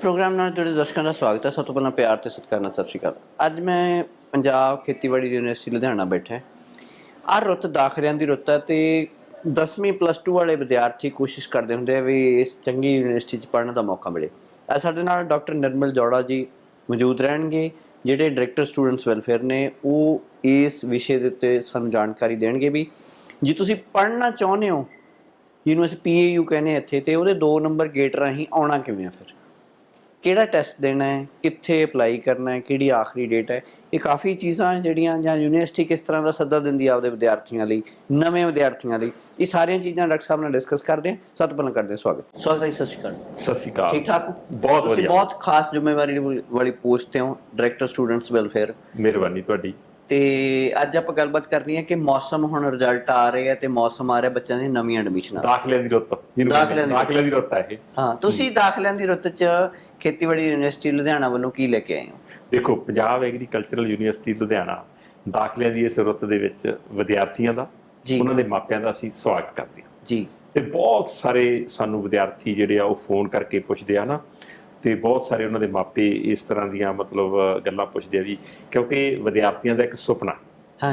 Programme ਨਾਲ ਜੁੜੇ ਦਰਸ਼ਕਾਂ ਦਾ ਸਵਾਗਤ ਹੈ। ਸਭ ਤੋਂ ਪਹਿਲਾਂ ਪਿਆਰ ਤੇ ਸਤਿਕਾਰ ਨਾਲ ਸਤਿ ਸ਼੍ਰੀ ਅਕਾਲ। ਅੱਜ ਮੈਂ ਪੰਜਾਬ ਖੇਤੀਬਾੜੀ ਯੂਨੀਵਰਸਿਟੀ ਲੁਧਿਆਣਾ ਬੈਠਾ ਹਾਂ। ਆਹ ਰੁੱਤ ਦਾਖਲਿਆਂ ਦੀ ਰੁੱਤ ਹੈ ਤੇ 10ਵੀਂ ਪਲੱਸ 2 ਵਾਲੇ ਵਿਦਿਆਰਥੀ ਕੋਸ਼ਿਸ਼ ਕਰਦੇ ਹੁੰਦੇ ਆ ਵੀ ਇਸ ਚੰਗੀ ਯੂਨੀਵਰਸਿਟੀ 'ਚ ਪੜ੍ਹਨ ਦਾ ਮੌਕਾ ਮਿਲੇ। ਅੱਜ ਸਾਡੇ ਨਾਲ ਡਾਕਟਰ ਨਿਰਮਲ ਜੋੜਾ ਜੀ ਮੌਜੂਦ ਰਹਿਣਗੇ, ਜਿਹੜੇ ਡਾਇਰੈਕਟਰ ਸਟੂਡੈਂਟਸ ਵੈਲਫੇਅਰ ਨੇ, ਉਹ ਇਸ ਵਿਸ਼ੇ ਦੇ ਉੱਤੇ ਸਾਨੂੰ ਜਾਣਕਾਰੀ ਦੇਣਗੇ ਵੀ ਜੇ ਤੁਸੀਂ ਪੜ੍ਹਨਾ ਚਾਹੁੰਦੇ ਹੋ ਯੂਨੀਵਰਸਿਟੀ ਪੀਏਯੂ ਕਹਿੰਦੇ ਇੱਥੇ, ਤੇ ਉਹਦੇ 2 ਨੰਬਰ ਗੇਟ ਰਾਹੀਂ ਆਉਣਾ ਕਿਵੇਂ ਆ ਫਿਰ? ਕਿਹੜਾ ਟੈਸਟ ਦੇਣਾ ਹੈ ਕਿੱਥੇ ਅਪਲਾਈ ਕਰਨਾ ਹੈ ਕਿਹੜੀ ਆਖਰੀ ਡੇਟ ਹੈ ਇਹ ਕਾਫੀ ਚੀਜ਼ਾਂ ਜਿਹੜੀਆਂ ਜਾਂ ਯੂਨੀਵਰਸਿਟੀ ਕਿਸ ਤਰ੍ਹਾਂ ਦਾ ਸੱਦਾ ਦਿੰਦੀ ਆ ਆਪਦੇ ਵਿਦਿਆਰਥੀਆਂ ਲਈ ਨਵੇਂ ਵਿਦਿਆਰਥੀਆਂ ਲਈ ਇਹ ਸਾਰੀਆਂ ਚੀਜ਼ਾਂ ਡਾਕਟਰ ਸਾਹਿਬ ਨਾਲ ਡਿਸਕਸ ਕਰਦੇ ਹਾਂ। ਸਭ ਤੋਂ ਪਹਿਲਾਂ ਕਰਦੇ ਹਾਂ ਸਵਾਗਤ। ਸਵਾਗਤ ਹੈ ਸਤਿ ਸ਼੍ਰੀ ਅਕਾਲ। ਸਤਿ ਸ਼੍ਰੀ ਅਕਾਲ। ਠੀਕ ਠਾਕ? ਬਹੁਤ ਤੁਸੀਂ ਵਧੀਆ। ਬਹੁਤ ਖਾਸ ਜ਼ਿੰਮੇਵਾਰੀ ਵਾਲੀ- ਪੋਸਟ ਤੇ ਹੋ ਡਾਇਰੈਕਟਰ ਸਟੂਡੈਂਟਸ ਵੈਲਫੇਅਰ ਮਿਹਰਬਾਨੀ ਤੁਹਾਡੀ। ਤੇ ਅੱਜ ਆਪਾਂ ਗੱਲਬਾਤ ਕਰਨੀ ਹੈ ਕਿ ਮੌਸਮ ਹੁਣ ਰਿਜ਼ਲਟ ਆ ਰਹੇ ਆ ਤੇ ਮੌਸਮ ਆ ਰਿਹਾ ਬੱਚਿਆਂ ਦੀ ਨਵੀਆਂ ਐਡਮਿਸ਼ਨਾਂ ਦਾਖਲਿਆਂ ਦੀ ਰੁੱਤ। ਦਾਖਲਿਆਂ ਦੀ ਰੁੱਤ ਹੈ ਹਾਂ ਤੁਸੀਂ ਦਾਖਲਿਆਂ ਦੀ ਰੁੱਤ 'ਚ ਖੇਤੀਬਾੜੀ ਯੂਨੀਵਰਸਿਟੀ ਲੁਧਿਆਣਾ ਵੱਲੋਂ ਕੀ ਲੈ ਕੇ ਆਏ ਹੋ? ਦੇਖੋ ਪੰਜਾਬ ਐਗਰੀਕਲਚਰਲ ਯੂਨੀਵਰਸਿਟੀ ਲੁਧਿਆਣਾ ਦਾਖਲਿਆਂ ਦੀ ਇਸ ਰੁੱਤ ਦੇ ਵਿੱਚ ਵਿਦਿਆਰਥੀਆਂ ਦਾ ਜੀ। ਉਹਨਾਂ ਦੇ ਮਾਪਿਆਂ ਦਾ ਅਸੀਂ ਸਵਾਗਤ ਕਰਦੇ ਹਾਂ। ਜੀ। ਤੇ ਬਹੁਤ ਸਾਰੇ ਸਾਨੂੰ ਵਿਦਿਆਰਥੀ ਜਿਹੜੇ ਆ ਉਹ ਫੋਨ ਕਰਕੇ ਪੁੱਛਦੇ ਆ ਨਾ ਤੇ ਬਹੁਤ ਸਾਰੇ ਉਹਨਾਂ ਦੇ ਮਾਪੇ ਇਸ ਤਰ੍ਹਾਂ ਦੀਆਂ ਮਤਲਬ ਗੱਲਾਂ ਪੁੱਛਦੇ ਆ ਵੀ ਕਿਉਂਕਿ ਵਿਦਿਆਰਥੀਆਂ ਦਾ ਇੱਕ ਸੁਪਨਾ।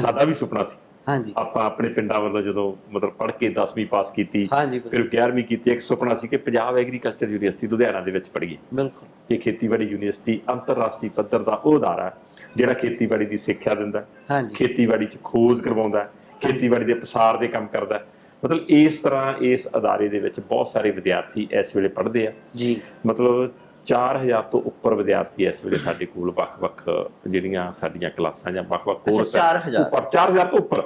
ਸਾਡਾ ਵੀ ਸੁਪਨਾ ਸੀ। ਹਾਂਜੀ। ਆਪਾਂ ਆਪਣੇ ਪਿੰਡਾਂ ਵੱਲੋਂ ਜਦੋਂ ਮਤਲਬ ਪੜ੍ਹ ਕੇ 10ਵੀਂ ਪਾਸ ਕੀਤੀ ਹਾਂਜੀ ਫਿਰ 11ਵੀਂ ਕੀਤੀ ਇੱਕ ਸੁਪਨਾ ਸੀ ਕਿ ਪੰਜਾਬ ਐਗਰੀਕਲਚਰ ਯੂਨੀਵਰਸਿਟੀ ਲੁਧਿਆਣਾ ਦੇ ਵਿੱਚ ਪੜ੍ਹੀਏ। ਬਿਲਕੁਲ। ਇਹ ਖੇਤੀਬਾੜੀ ਯੂਨੀਵਰਸਿਟੀ ਅੰਤਰਰਾਸ਼ਟਰੀ ਪੱਧਰ ਦਾ ਉਹ ਅਦਾਰਾ ਹੈ ਜਿਹੜਾ ਖੇਤੀਬਾੜੀ ਦੀ ਸਿੱਖਿਆ ਦਿੰਦਾ ਹੈ, ਹਾਂਜੀ। ਖੇਤੀਬਾੜੀ 'ਚ ਖੋਜ ਕਰਵਾਉਂਦਾ ਹੈ, ਖੇਤੀਬਾੜੀ ਦੇ ਪ੍ਰਸਾਰ ਦੇ ਕੰਮ ਕਰਦਾ ਹੈ। ਮਤਲਬ ਇਸ ਤਰ੍ਹਾਂ ਇਸ ਅਦਾਰੇ ਦੇ ਵਿੱਚ ਬਹੁਤ ਸਾਰੇ ਵਿਦਿਆਰਥੀ ਇਸ ਵੇਲੇ ਪੜ੍ਹਦੇ ਆ। ਜੀ। ਮਤਲਬ 4000 ਤੋਂ ਉੱਪਰ ਵਿਦਿਆਰਥੀ ਇਸ ਵੇਲੇ ਸਾਡੇ ਕੋਲ ਵੱਖ-ਵੱਖ ਜਿਹੜੀਆਂ ਸਾਡੀਆਂ ਕਲਾਸਾਂ ਜਾਂ ਵੱਖ-ਵੱਖ ਕੋਰਸ 4000 ਉੱਪਰ 4000 ਤੋਂ ਉੱਪਰ।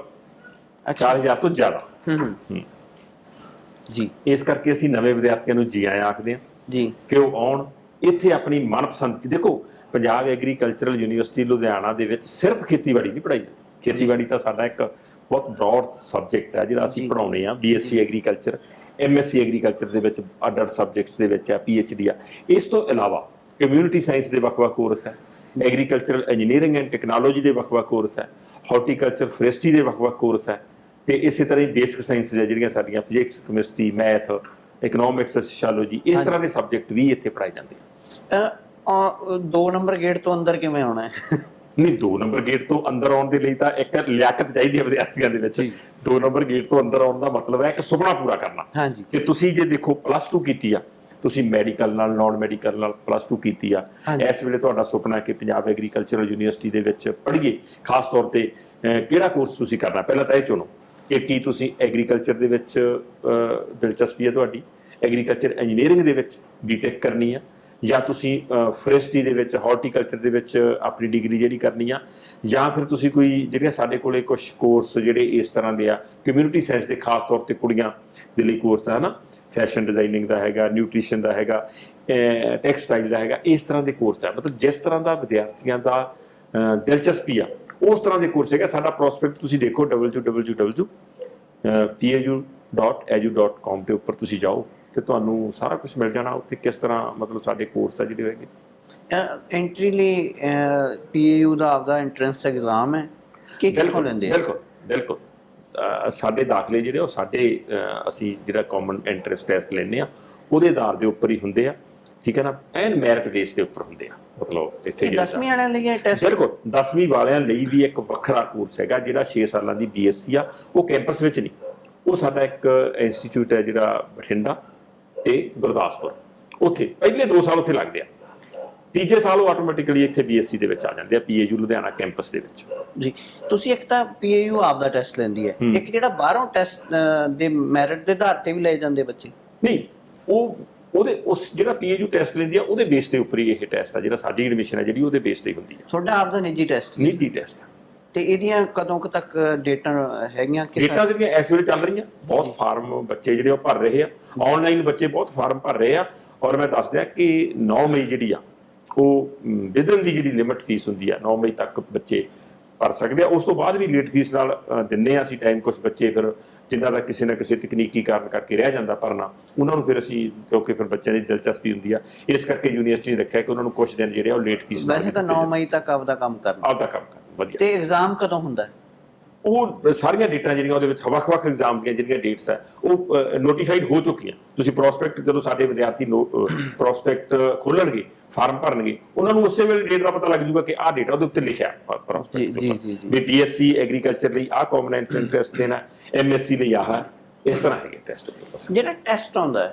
ਅੱਛਾ। 4000 ਤੋਂ ਜ਼ਿਆਦਾ। ਹੂੰ ਹੂੰ। ਹੂੰ। ਜੀ। ਇਸ ਕਰਕੇ ਅਸੀਂ ਨਵੇਂ ਵਿਦਿਆਰਥੀਆਂ ਨੂੰ ਜੀ ਆਇਆਂ ਆਖਦੇ ਹਾਂ। ਜੀ। ਕਿ ਉਹ ਆਉਣ? ਇੱਥੇ ਆਪਣੀ ਮਨਪਸੰਦ ਦੀ ਦੇਖੋ ਪੰਜਾਬ ਐਗਰੀਕਲਚਰਲ ਯੂਨੀਵਰਸਿਟੀ ਲੁਧਿਆਣਾ ਦੇ ਵਿੱਚ ਸਿਰਫ ਖੇਤੀਬਾੜੀ ਨਹੀਂ ਪੜ੍ਹਾਈ ਜਾਂਦੀ। ਖੇਤੀਬਾੜੀ ਤਾਂ ਸਾਡਾ ਇੱਕ ਬਹੁਤ ਬ੍ਰੌਡ ਸਬਜੈਕਟ ਹੈ ਜਿਹੜਾ। ਅਸੀਂ ਪੜਾਉਨੇ ਆ ਬੀਐਸਸੀ ਐਗਰੀਕਲਚਰ ਐਮਐਸਸੀ ਐਗਰੀਕਲਚਰ ਦੇ ਵਿੱਚ ਅਡਰ ਸਬਜੈਕਟਸ ਦੇ ਵਿੱਚ ਆ ਪੀਐਚਡੀ ਆ। ਇਸ ਤੋਂ ਇਲਾਵਾ ਕਮਿਊਨਿਟੀ ਸਾਇੰਸ ਦੇ ਵੱਖ-ਵੱਖ ਕੋਰਸ ਹੈ। ਐਗਰੀਕਲਚਰਲ ਇੰਜੀਨੀਅਰਿੰਗ ਐਂਡ ਟੈਕਨੋਲੋਜੀ ਦੇ ਵੱਖ-ਵੱਖ ਕੋਰਸ ਹੈ। ਹਾਰਟੀਕਲਚਰ ਫੋਰੈਸਟਰੀ ਦੇ ਵੱਖ-ਵੱਖ ਕੋਰਸ ਹੈ। ਤੇ ਇਸੇ ਤਰ੍ਹਾਂ ਹੀ ਬੇਸਿਕ ਸਾਇੰਸ ਜਿਹੜੀਆਂ ਸਾਡੀਆਂ physics chemistry math economics sociology ਇਸ। ਤਰ੍ਹਾਂ ਦੇ ਸਬਜੈਕਟ ਵੀ ਇੱਥੇ ਪੜਾਏ ਜਾਂਦੇ ਆ। ਅ, ਨੰਬਰ ਗੇਟ ਤੋਂ ਅੰਦਰ ਕਿਵੇਂ ਆਉਣਾ ਹੈ? ਨਹੀਂ ਦੋ ਨੰਬਰ ਗੇਟ ਤੋਂ ਅੰਦਰ ਆਉਣ ਦੇ ਲਈ ਤਾਂ ਇੱਕ ਲਿਆਕਤ ਚਾਹੀਦੀ ਹੈ ਵਿਦਿਆਰਥੀਆਂ ਦੇ ਵਿੱਚ। ਜੀ। ਦੋ ਨੰਬਰ ਗੇਟ ਤੋਂ ਅੰਦਰ ਆਉਣ ਦਾ ਮਤਲਬ ਹੈ ਇੱਕ ਸੁਪਨਾ ਪੂਰਾ ਕਰਨਾ। ਹਾਂਜੀ। ਕਿ ਤੁਸੀਂ ਜੇ ਦੇਖੋ ਪਲੱਸ 2 ਕੀਤੀ ਆ ਤੁਸੀਂ ਮੈਡੀਕਲ ਨਾਲ ਨਾਨ ਮੈਡੀਕਲ ਨਾਲ ਪਲੱਸ 2 ਕੀਤੀ ਆ। ਇਸ ਵੇਲੇ ਤੁਹਾਡਾ ਸੁਪਨਾ ਹੈ ਕਿ ਪੰਜਾਬ ਐਗਰੀਕਲਚਰਲ ਯੂਨੀਵਰਸਿਟੀ ਦੇ ਵਿੱਚ ਪੜ੍ਹੀਏ। ਖਾਸ ਤੌਰ ਤੇ ਕਿਹੜਾ ਕੋਰਸ ਤੁਸੀਂ ਕਰਨਾ? ਪਹਿਲਾਂ ਤਾਂ ਇਹ ਚੁਣੋ। ਕਿ ਕੀ ਤੁਸੀਂ ਐਗਰੀਕਲਚਰ ਦੇ ਵਿੱਚ ਦਿਲਚਸਪੀ ਹੈ ਤੁਹਾਡੀ? ਐਗਰੀਕਲਚਰ ਇੰਜੀਨੀਅਰਿੰਗ ਦੇ ਵਿੱਚ ਬੀਟੈਕ ਕਰਨੀ ਆ ਜਾਂ ਤੁਸੀਂ ਫੋਰੈਸਟਰੀ ਦੇ ਵਿੱਚ ਹਾਰਟੀਕਲਚਰ ਦੇ ਵਿੱਚ ਆਪਣੀ ਡਿਗਰੀ ਜਿਹੜੀ ਕਰਨੀ ਆ ਜਾਂ ਫਿਰ ਤੁਸੀਂ ਕੋਈ ਜਿਹੜੀਆਂ ਸਾਡੇ ਕੋਲੇ ਕੁਝ ਕੋਰਸ ਜਿਹੜੇ ਇਸ ਤਰ੍ਹਾਂ ਦੇ ਆ ਕਮਿਊਨਿਟੀ ਸਾਇੰਸ ਦੇ ਖਾਸ ਤੌਰ ਤੇ ਕੁੜੀਆਂ ਦੇ ਲਈ ਕੋਰਸ ਹੈ ਨਾ ਫੈਸ਼ਨ ਡਿਜ਼ਾਈਨਿੰਗ ਦਾ ਹੈਗਾ ਨਿਊਟ੍ਰੀਸ਼ਨ ਦਾ ਹੈਗਾ ਟੈਕਸਟਾਈਲ ਦਾ ਹੈਗਾ, ਇਸ ਤਰ੍ਹਾਂ ਦੇ ਕੋਰਸ ਆ। ਮਤਲਬ ਜਿਸ ਤਰ੍ਹਾਂ ਦਾ ਵਿਦਿਆਰਥੀਆਂ ਦਾ ਦਿਲਚਸਪੀ ਆ ਉਸ ਤਰ੍ਹਾਂ ਦੇ ਕੋਰਸ ਹੈਗਾ ਸਾਡਾ ਪ੍ਰੋਸਪੈਕਟ ਤੁਸੀਂ ਦੇਖੋ www.pau.edu.com ਦੇ ਉੱਪਰ ਤੁਸੀਂ ਜਾਓ ਤੇ ਤੁਹਾਨੂੰ ਸਾਰਾ ਕੁਝ ਮਿਲ ਜਾਣਾ। ਉੱਥੇ ਕਿਸ ਤਰ੍ਹਾਂ ਮਤਲਬ ਸਾਡੇ ਕੋਰਸ ਆ ਜਿਹੜੇ ਹੈਗੇ? ਐਂਟਰੀ ਲਈ ਪੀਏਯੂ ਦਾ ਆਪਦਾ ਐਂਟਰੈਂਸ ਐਗਜ਼ਾਮ ਹੈ। ਕਿ ਕਿੱਥੋਂ ਲੈਂਦੇ ਆ? ਬਿਲਕੁਲ ਬਿਲਕੁਲ। ਸਾਡੇ ਦਾਖਲੇ ਜਿਹੜੇ ਉਹ ਸਾਡੇ ਅਸੀਂ ਜਿਹੜਾ ਕਾਮਨ ਐਂਟਰੈਂਸ ਟੈਸਟ ਲੈਂਦੇ ਆ ਉਹਦੇ ਆਧਾਰ ਦੇ ਉੱਪਰ ਹੀ ਹੁੰਦੇ ਆ। ਠੀਕ ਹੈ ਨਾ? ਐਨ ਮੈਰਿਟ ਬੇਸ ਦੇ ਉੱਪਰ ਹੁੰਦੇ ਆ। ਮਤਲਬ ਇੱਥੇ ਇਹ ਜਿਹੜਾ 10ਵੀਂ ਵਾਲਿਆਂ ਲਈ ਇਹ ਟੈਸਟ ਬਿਲਕੁਲ 10ਵੀਂ ਵਾਲਿਆਂ ਲਈ ਵੀ ਇੱਕ ਵੱਖਰਾ ਕੋਰਸ ਹੈਗਾ ਜਿਹੜਾ 6 ਸਾਲਾਂ ਦੀ ਬੀਐਸਸੀ ਆ। ਉਹ ਕੈਂਪਸ ਵਿੱਚ ਨਹੀਂ। ਉਹ ਸਾਡਾ ਇੱਕ ਇੰਸਟੀਚਿਊਟ ਹੈ ਜਿਹੜਾ ਬਠਿੰਡਾ ਤੇ ਗੁਰਦਾਸਪੁਰ। ਉੱਥੇ ਪਹਿਲੇ 2 ਸਾਲ ਉੱਥੇ ਲੱਗਦੇ ਆ। ਤੀਜੇ ਸਾਲ ਉਹ ਆਟੋਮੈਟਿਕਲੀ ਇੱਥੇ ਬੀਐਸਸੀ ਦੇ ਵਿੱਚ ਆ ਜਾਂਦੇ ਆ ਪੀਏਯੂ ਲੁਧਿਆਣਾ ਕੈਂਪਸ ਦੇ ਵਿੱਚ। ਜੀ। ਤੁਸੀਂ ਇੱਕ ਤਾਂ ਪੀਏਯੂ ਆਪਦਾ ਟੈਸਟ ਲੈਂਦੀ ਹੈ। ਹੂੰ। ਇੱਕ ਜਿਹੜਾ ਬਾਹਰੋਂ ਟੈਸਟ ਦੇ ਮੈਰਿਟ ਦੇ ਆਧਾਰ ਤੇ ਵੀ ਲਏ ਜਾਂਦੇ ਬੱਚੇ? ਨਹੀਂ ਉਹ ਉਹਦੇ ਉਸ ਜਿਹੜਾ ਪੀਏਯੂ ਟੈਸਟ ਲੈਂਦੀ ਆ ਉਹਦੇ ਬੇਸ ਦੇ ਉੱਪਰ ਹੀ ਇਹ ਟੈਸਟ ਆ ਜਿਹੜਾ ਸਾਡੀ ਐਡਮਿਸ਼ਨ ਹੈ ਜਿਹੜੀ ਉਹਦੇ ਬੇਸ ਤੇ ਹੁੰਦੀ ਹੈ ਤੁਹਾਡਾ ਆਪਦਾ ਨਿੱਜੀ ਟੈਸਟ ਨਿੱਜੀ ਟੈਸਟ ਤੇ ਇਹਦੀਆਂ ਕਦੋਂ ਕੁ ਤੱਕ ਡੇਟਾਂ ਹੈਗੀਆਂ ਕਿ ਡੇਟਾ ਜਿਹੜੀਆਂ ਇਸ ਵੇਲੇ ਚੱਲ ਰਹੀਆਂ ਬਹੁਤ ਫਾਰਮ ਬੱਚੇ ਜਿਹੜੇ ਉਹ ਭਰ ਰਹੇ ਆ। ਆਨਲਾਈਨ ਬੱਚੇ ਬਹੁਤ ਫਾਰਮ ਭਰ ਰਹੇ ਆ। ਔਰ ਮੈਂ ਦੱਸ ਦਿਆਂ ਕਿ 9 ਮਈ ਜਿਹੜੀ ਆ ਉਹ ਵਿਦਰਨ ਦੀ ਜਿਹੜੀ ਲਿਮਟ ਫੀਸ ਹੁੰਦੀ ਆ 9 ਮਈ ਤੱਕ ਬੱਚੇ ਭਰ ਸਕਦੇ ਆ। ਉਸ ਤੋਂ ਬਾਅਦ ਵੀ ਲੇਟ ਫੀਸ ਨਾਲ ਦਿੰਨੇ ਆ ਅਸੀਂ ਟਾਈਮ ਕੁਝ ਬੱਚੇ ਫਿਰ ਜਿਨ੍ਹਾਂ ਦਾ ਕਿਸੇ ਨਾ ਕਿਸੇ ਤਕਨੀਕੀ ਕਾਰਨ ਕਰਕੇ ਰਹਿ ਜਾਂਦਾ ਭਰਨਾ ਉਹਨਾਂ ਨੂੰ ਫਿਰ ਅਸੀਂ ਕਿਉਂਕਿ ਫਿਰ ਬੱਚਿਆਂ ਦੀ ਦਿਲਚਸਪੀ ਹੁੰਦੀ ਆ ਇਸ ਕਰਕੇ ਯੂਨੀਵਰਸਿਟੀ ਨੇ ਰੱਖਿਆ ਕਿ ਉਹਨਾਂ ਨੂੰ ਕੁਝ ਦਿਨ ਜਿਹੜੇ ਆ ਉਹ ਲੇਟ ਫੀਸ ਵੈਸੇ ਤਾਂ 9 ਮਈ ਤੱਕ ਆਪਦਾ ਕੰਮ ਕਰਨਾ। ਆਪਦਾ ਕੰਮ ਕਰ ਵਧੀਆ। ਤੇ ਐਗਜ਼ਾਮ ਕਦੋਂ ਹੁੰਦਾ? ਹੈ ਉਹ ਸਾਰੀਆਂ ਡੇਟਾਂ ਜਿਹੜੀਆਂ ਉਹਦੇ ਵਿੱਚ ਵੱਖ-ਵੱਖ ਐਗਜ਼ਾਮ ਦੀਆਂ ਜਿਹੜੀਆਂ ਡੇਟਸ ਹੈ ਉਹ ਨੋਟੀਫਾਈਡ ਹੋ ਚੁੱਕੀਆਂ ਤੁਸੀਂ ਪ੍ਰੋਸਪੈਕਟ ਜਦੋਂ ਸਾਡੇ ਵਿਦਿਆਰਥੀ ਪ੍ਰੋਸਪੈਕਟ ਖੋਲਣਗੇ ਫਾਰਮ ਭਰਨਗੇ ਉਹਨਾਂ ਨੂੰ ਉਸੇ ਵੇਲੇ ਡੇਟ ਦਾ ਪਤਾ ਲੱਗ ਜੂਗਾ ਕਿ ਆਹ ਡੇਟਾ ਉਹਦੇ ਉੱਤੇ ਲਿਖਿਆ ਪ੍ਰੋਸਪੈਕਟ ਜੀ, ਜੀ, ਜੀ। ਵੀ ਬੀਐਸਸੀ ਐਗਰੀਕਲਚਰ ਲਈ ਆਹ ਕਾਮਨ ਇੰਟਰਸਟ ਦੇਣਾ ਐਮਐਸਸੀ ਲਈ ਆਹ। ਇਸ ਤਰ੍ਹਾਂ ਹੈਗੇ ਟੈਸਟ ਜਿਹੜਾ ਟੈਸਟ ਆਉਂਦਾ।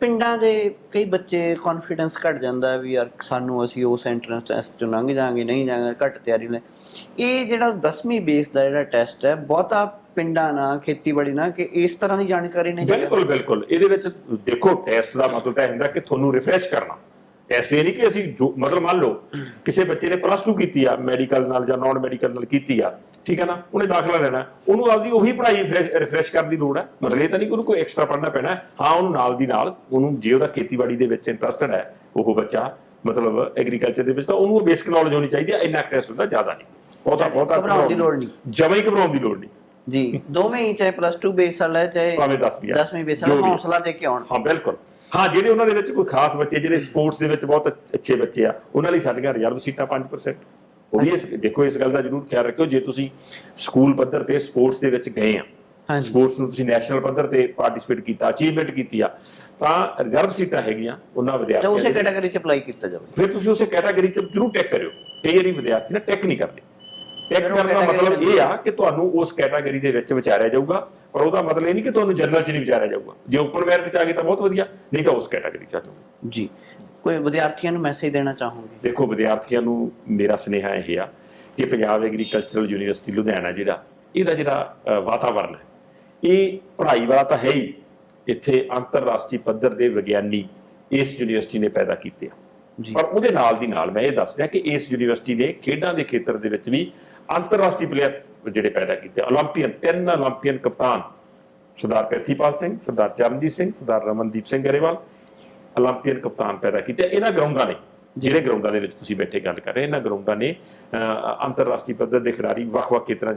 ਪਿੰਡਾਂ ਦੇ ਕਈ ਬੱਚੇ ਕੌਨਫੀਡੈਂਸ ਘਟ ਜਾਂਦਾ ਵੀ ਯਾਰ ਸਾਨੂੰ ਅਸੀਂ ਉਸ ਐਂਟਰੈਂਸ ਟੈਸਟ ਚੋਂ ਲੰਘ ਜਾਾਂਗੇ ਨਹੀਂ ਜਾਾਂਗੇ ਘੱਟ ਤਿਆਰੀ ਲੈ। ਇਹ ਜਿਹੜਾ 10ਵੀਂ ਬੇਸ ਦਾ ਜਿਹੜਾ ਟੈਸਟ ਹੈ ਬਹੁਤਾ ਪਿੰਡਾਂ ਨਾਲ ਖੇਤੀਬਾੜੀ ਨਾਲ ਕਿ ਇਸ ਤਰ੍ਹਾਂ ਦੀ ਜਾਣਕਾਰੀ ਨਹੀਂ ਬਿਲਕੁਲ ਬਿਲਕੁਲ। ਇਹਦੇ ਵਿੱਚ ਦੇਖੋ ਟੈਸਟ ਦਾ ਮਤਲਬ ਤਾਂ ਹੁੰਦਾ ਕਿ ਤੁਹਾਨੂੰ ਰਿਫਰੈਸ਼ ਕਰਨਾ। ਟੈਸਟ ਇਹ ਨਹੀਂ ਕਿ ਅਸੀਂ ਮਤਲਬ ਮੰਨ ਲਓ ਕਿਸੇ ਬੱਚੇ ਨੇ ਪਲੱਸ 2 ਕੀਤੀ ਆ ਮੈਡੀਕਲ ਨਾਲ ਜਾਂ ਨਾਨ ਮੈਡੀਕਲ ਨਾਲ ਕੀਤੀ ਆ। ਠੀਕ ਹੈ ਨਾ? ਉਹਨੇ ਦਾਖਲਾ ਲੈਣਾ। ਉਹਨੂੰ ਆਪਦੀ ਉਹੀ ਪੜ੍ਹਾਈ ਰਿਫਰੈਸ਼ ਕਰਨ ਦੀ ਲੋੜ ਹੈ। ਮਤਲਬ ਇਹ ਤਾਂ ਨਹੀਂ ਕਿ ਉਹਨੂੰ ਕੋਈ ਐਕਸਟਰਾ ਪੜ੍ਹਨਾ ਪੈਣਾ ਹੈ। ਉਹਨੂੰ ਨਾਲ ਦੀ ਨਾਲ ਉਹਨੂੰ ਜੇ ਉਹਦਾ ਖੇਤੀਬਾੜੀ ਦੇ ਵਿੱਚ ਇੰਟਰਸਟਡ ਹੈ ਉਹ ਬੱਚਾ ਮਤਲਬ ਐਗਰੀਕਲਚਰ ਦੇ ਵਿੱਚ ਤਾਂ ਉਹਨੂੰ ਬੇਸਿਕ ਨੌਲੇਜ ਹੋਣੀ ਚਾਹੀਦੀ ਹੈ। ਇੰਨਾ ਟੈਸਟ ਹੁੰਦਾ ਜ਼ਿਆਦਾ ਨਹੀਂ। ਬਹੁਤਾ ਬਹੁਤਾ ਘਬਰਾਉਣ ਦੀ ਲੋੜ ਨਹੀਂ। ਜਮਾਂ ਹੀ ਘਬਰਾਉਣ ਦੀ ਲੋੜ ਨਹੀਂ। ਜੀ ਦੋਵੇਂ ਹੀ ਚਾਹੇ ਪਲੱਸ 2 ਬੇਸ ਵਾਲਾ ਚਾਹੇ ਭਾਵੇਂ 10 ਵੀ ਆ 10ਵੀਂ ਬੇਸ ਵਾਲਾ। ਹੌਸਲਾ ਦੇ ਕੇ ਆਉਣ। ਹਾਂ ਬਿਲਕੁਲ। ਹਾਂ ਜਿਹੜੇ ਉਹਨਾਂ ਦੇ ਵਿੱਚ ਕੋਈ ਖਾਸ ਬੱਚੇ ਜਿਹੜੇ ਸਪੋਰਟਸ ਦੇ ਵਿੱਚ ਬਹੁਤ ਅੱਛ- ਅੱਛੇ ਬੱਚੇ ਆ ਉਹਨਾਂ ਲਈ ਸਾਡੀਆਂ ਰਿਜ਼ਰਵ ਸੀਟਾਂ 5% ਉਹ ਵੀ ਇਸ ਦੇਖੋ ਇਸ ਗੱਲ ਦਾ ਜ਼ਰੂਰ ਖਿਆਲ ਰੱਖਿਓ ਜੇ ਤੁਸੀਂ ਸਕੂਲ ਪੱਧਰ ਤੇ ਸਪੋਰਟਸ ਦੇ ਵਿੱਚ ਗਏ ਆ ਸਪੋਰਟਸ ਨੂੰ ਤੁਸੀਂ ਨੈਸ਼ਨਲ ਪੱਧਰ ਤੇ ਪਾਰਟਿਸਿਪੇਟ ਕੀਤਾ ਅਚੀਵਮੈਂਟ ਕੀਤੀ ਆ ਤਾਂ ਰਿਜ਼ਰਵ ਸੀਟਾਂ ਹੈਗੀਆਂ ਉਹਨਾਂ ਵਿਦਿਆਰਥੀਆਂ ਉਸੇ। ਕੈਟਾਗਰੀ ਚ ਅਪਲਾਈ ਕੀਤਾ ਜਾਵੇ। ਫਿਰ ਤੁਸੀਂ ਉਸੇ ਕੈਟਾਗਰੀ 'ਚ ਜ਼ਰੂਰ ਟੈਕ ਕਰਿਓ ਕਈ ਵਾਰੀ ਵਿਦਿਆਰਥੀ ਨਾ ਟੈਕ ਨਹੀਂ ਕਰਦੇ। ਟੈਕ ਕਰਨ ਦਾ ਮਤਲਬ ਇਹ ਆ ਕਿ ਤੁਹਾਨੂੰ ਉਸ ਕੈਟਾਗਰੀ ਦੇ ਵਿੱਚ ਵਿਚਾਰਿਆ ਜਾਊਗਾ ਪਰ ਉਹਦਾ ਮਤਲਬ ਇਹ ਨਹੀਂ ਕਿ ਤੁਹਾਨੂੰ ਜਨਰਲ 'ਚ ਨਹੀਂ ਵਿਚਾਰਿਆ ਜਾਊਗਾ। ਜੇ ਓਪਨ ਮੈਰਿਟ 'ਚ ਆ ਗਏ ਤਾਂ ਬਹੁਤ ਵਧੀਆ ਨਹੀਂ ਤਾਂ ਉਸ ਕੈਟਾਗਰੀ 'ਚ ਆ ਜਾਊਗਾ। ਜੀ। ਕੋਈ ਵਿਦਿਆਰਥੀਆਂ ਨੂੰ ਮੈਸੇਜ ਦੇਣਾ ਚਾਹੋਗੇ? ਦੇਖੋ ਵਿਦਿਆਰਥੀਆਂ ਨੂੰ ਮੇਰਾ ਸੁਨੇਹਾ ਇਹ ਆ ਕਿ ਪੰਜਾਬ ਐਗਰੀਕਲਚਰਲ ਯੂਨੀਵਰਸਿਟੀ ਲੁਧਿਆਣਾ ਜਿਹੜਾ ਇਹਦਾ ਜਿਹੜਾ ਵਾਤਾਵਰਣ ਹੈ ਇਹ ਪੜ੍ਹਾਈ ਵਾਲਾ ਤਾਂ ਹੈ ਹੀ ਇੱਥੇ ਅੰਤਰਰਾਸ਼ਟਰੀ ਪੱਧਰ ਦੇ ਵਿਗਿਆਨੀ ਇਸ ਯੂਨੀਵਰਸਿਟੀ ਨੇ ਪੈਦਾ ਕੀਤੇ ਆ। ਪਰ ਉਹਦੇ ਨਾਲ ਦੀ ਨਾਲ ਮੈਂ ਇਹ ਦੱਸ ਰਿਹਾ ਕਿ ਇਸ ਯੂਨੀਵਰਸਿਟੀ ਨੇ ਖੇਡਾਂ ਦੇ ਖੇਤਰ ਦੇ ਵਿੱਚ ਵੀ ਅੰਤਰਰਾਸ਼ਟਰੀ ਪਲੇਅਰ ਜਿਹੜੇ ਪੈਦਾ ਕੀਤੇ 올림픽ਨ ਤਿੰਨ 올림픽ਨ ਕਪਤਾਨ ਸਰਦਾਰ ਪ੍ਰਿਥੀਪਾਲ ਸਿੰਘ ਸਰਦਾਰ ਚਰਨਜੀਤ ਸਿੰਘ ਸਰਦਾਰ ਰਮਨਦੀਪ ਸਿੰਘ ਗਰੇਵਾਲ 올림픽ੀਅਨ ਕਪਤਾਨ ਪੈਦਾ ਕੀਤੇ ਇਹਨਾਂ ਗਰਾਊਂਡਾਂ ਨੇ ਜਿਹੜੇ ਗਰਾਊਂਡਾਂ ਦੇ ਵਿੱਚ ਤੁਸੀਂ ਬੈਠੇ ਗੱਲ ਕਰ ਰਹੇ ਇਹਨਾਂ ਗਰਾਊਂਡਾਂ ਨੇ ਅੰਤਰਰਾਸ਼ਟਰੀ ਪੱਧਰ ਦੇ ਖਿਡਾਰੀ ਵੱਖ-ਵੱਖ ਖੇਤਰਾਂ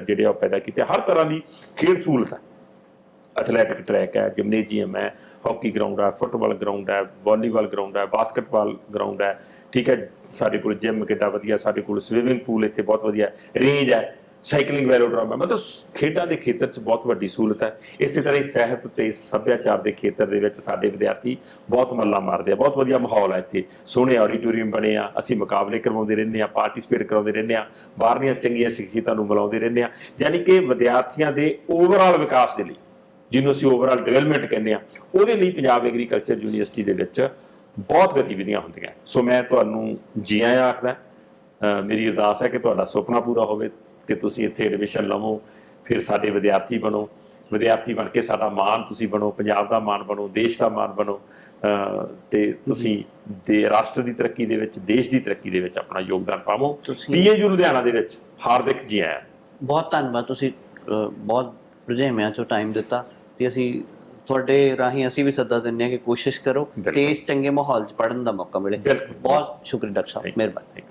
ਜਿਹੜੇ ਆ ਪੈਦਾ ਕੀਤੇ। ਹਰ ਤਰ੍ਹਾਂ ਦੀ ਖੇਡ ਸਹੂਲਤ ਹੈ। ਐਥਲੈਟਿਕ ਟਰੈਕ ਹੈ ਜਿਮਨੇਜੀਅਮ ਹੈ ਹਾਕੀ ਗਰਾਊਂਡ ਹੈ ਫੁੱਟਬਾਲ ਗਰਾਊਂਡ ਹੈ ਵਾਲੀਬਾਲ ਗਰਾਊਂਡ ਹੈ ਬਾਸਕਟਬਾਲ ਗਰਾਊਂਡ ਹੈ। ਠੀਕ ਹੈ ਸਾਡੇ ਕੋਲ ਜਿਮ ਕਿੱਡਾ ਵਧੀਆ ਸਾਡੇ ਕੋਲ ਸਵਿਮਿੰਗ ਪੂਲ ਇੱਥੇ ਬਹੁਤ ਵਧੀਆ ਰੇਂਜ ਹੈ। ਸਾਈਕਲਿੰਗ ਵੈਲੋਡਰਮ ਹੈ ਮਤਲਬ ਖੇਡਾਂ ਦੇ ਖੇਤਰ 'ਚ ਬਹੁਤ ਵੱਡੀ ਸਹੂਲਤ ਹੈ। ਇਸੇ ਤਰ੍ਹਾਂ ਹੀ ਸਿਹਤ ਤੇ ਸੱਭਿਆਚਾਰ ਦੇ ਖੇਤਰ ਦੇ ਵਿੱਚ ਸਾਡੇ ਵਿਦਿਆਰਥੀ ਬਹੁਤ ਮੱਲਾ ਮਾਰਦੇ ਆ, ਬਹੁਤ ਵਧੀਆ ਮਾਹੌਲ ਹੈ ਇੱਥੇ। ਸੋਹਣੇ ਆਡੀਟੋਰੀਅਮ ਬਣੇ ਆ, ਅਸੀਂ ਮੁਕਾਬਲੇ ਕਰਵਾਉਂਦੇ ਰਹਿੰਦੇ ਆ ਪਾਰਟਿਸਿਪੇਟ ਕਰਾਉਂਦੇ ਰਹਿੰਦੇ ਆ, ਬਾਹਰਲੀਆਂ ਚੰਗੀਆਂ ਸ਼ਖਸੀਅਤਾਂ ਨੂੰ ਬੁਲਾਉਂਦੇ ਰਹਿੰਦੇ ਆ। ਯਾਨੀ ਕਿ ਵਿਦਿਆਰਥੀਆਂ ਦੇ ਓਵਰਆਲ ਵਿਕਾਸ ਦੇ ਲਈ, ਜਿਹਨੂੰ ਅਸੀਂ ਓਵਰਆਲ ਡਿਵੈਲਪਮੈਂਟ ਕਹਿੰਦੇ ਆ, ਉਹਦੇ ਲਈ ਪੰਜਾਬ ਐਗਰੀਕਲਚਰ ਯੂਨੀਵਰਸਿਟੀ ਦੇ ਵਿੱਚ ਬਹੁਤ ਗਤੀਵਿਧੀਆਂ ਹੁੰਦੀਆਂ। ਸੋ ਮੈਂ ਤੁਹਾਨੂੰ ਜੀ ਆਇਆਂ ਆਖਦਾ ਮੇਰੀ ਅਰਦਾਸ ਹੈ ਕਿ ਤੁਹਾਡਾ ਸੁਪਨਾ ਪੂਰਾ ਹੋਵੇ। ਕਿ ਤੁਸੀਂ ਇੱਥੇ ਐਡਮਿਸ਼ਨ ਲਵੋ ਫਿਰ ਸਾਡੇ ਵਿਦਿਆਰਥੀ ਬਣੋ ਵਿਦਿਆਰਥੀ ਬਣ ਕੇ ਸਾਡਾ ਮਾਣ ਤੁਸੀਂ ਬਣੋ ਪੰਜਾਬ ਦਾ ਮਾਣ ਬਣੋ ਦੇਸ਼ ਦਾ ਮਾਣ ਬਣੋ ਤੇ ਤੁਸੀਂ ਦੇ ਰਾਸ਼ਟਰ ਦੀ ਤਰੱਕੀ ਦੇ ਵਿੱਚ ਦੇਸ਼ ਦੀ ਤਰੱਕੀ ਦੇ ਵਿੱਚ ਆਪਣਾ ਯੋਗਦਾਨ ਪਾਵੋ ਪੀਏਯੂ ਲੁਧਿਆਣਾ ਦੇ ਵਿੱਚ ਹਾਰਦਿਕ ਜੀ ਆਇਆਂ ਬਹੁਤ ਧੰਨਵਾਦ ਤੁਸੀਂ ਬਹੁਤ ਰੁਝੇਵਿਆਂ ਚੋਂ ਟਾਈਮ ਦਿੱਤਾ ਤੇ ਅਸੀਂ ਤੁਹਾਡੇ ਰਾਹੀਂ ਅਸੀਂ ਵੀ ਸੱਦਾ ਦਿੰਦੇ ਹਾਂ ਕਿ ਕੋਸ਼ਿਸ਼ ਕਰੋ। ਤੇ ਇਸ ਚੰਗੇ ਮਾਹੌਲ 'ਚ ਪੜਨ ਦਾ ਮੌਕਾ ਮਿਲੇ। ਬਹੁਤ ਸ਼ੁਕਰੀਆ ਡਾਕਟਰ ਸਾਹਿਬ. ਮਿਹਰਬਾਨੀ.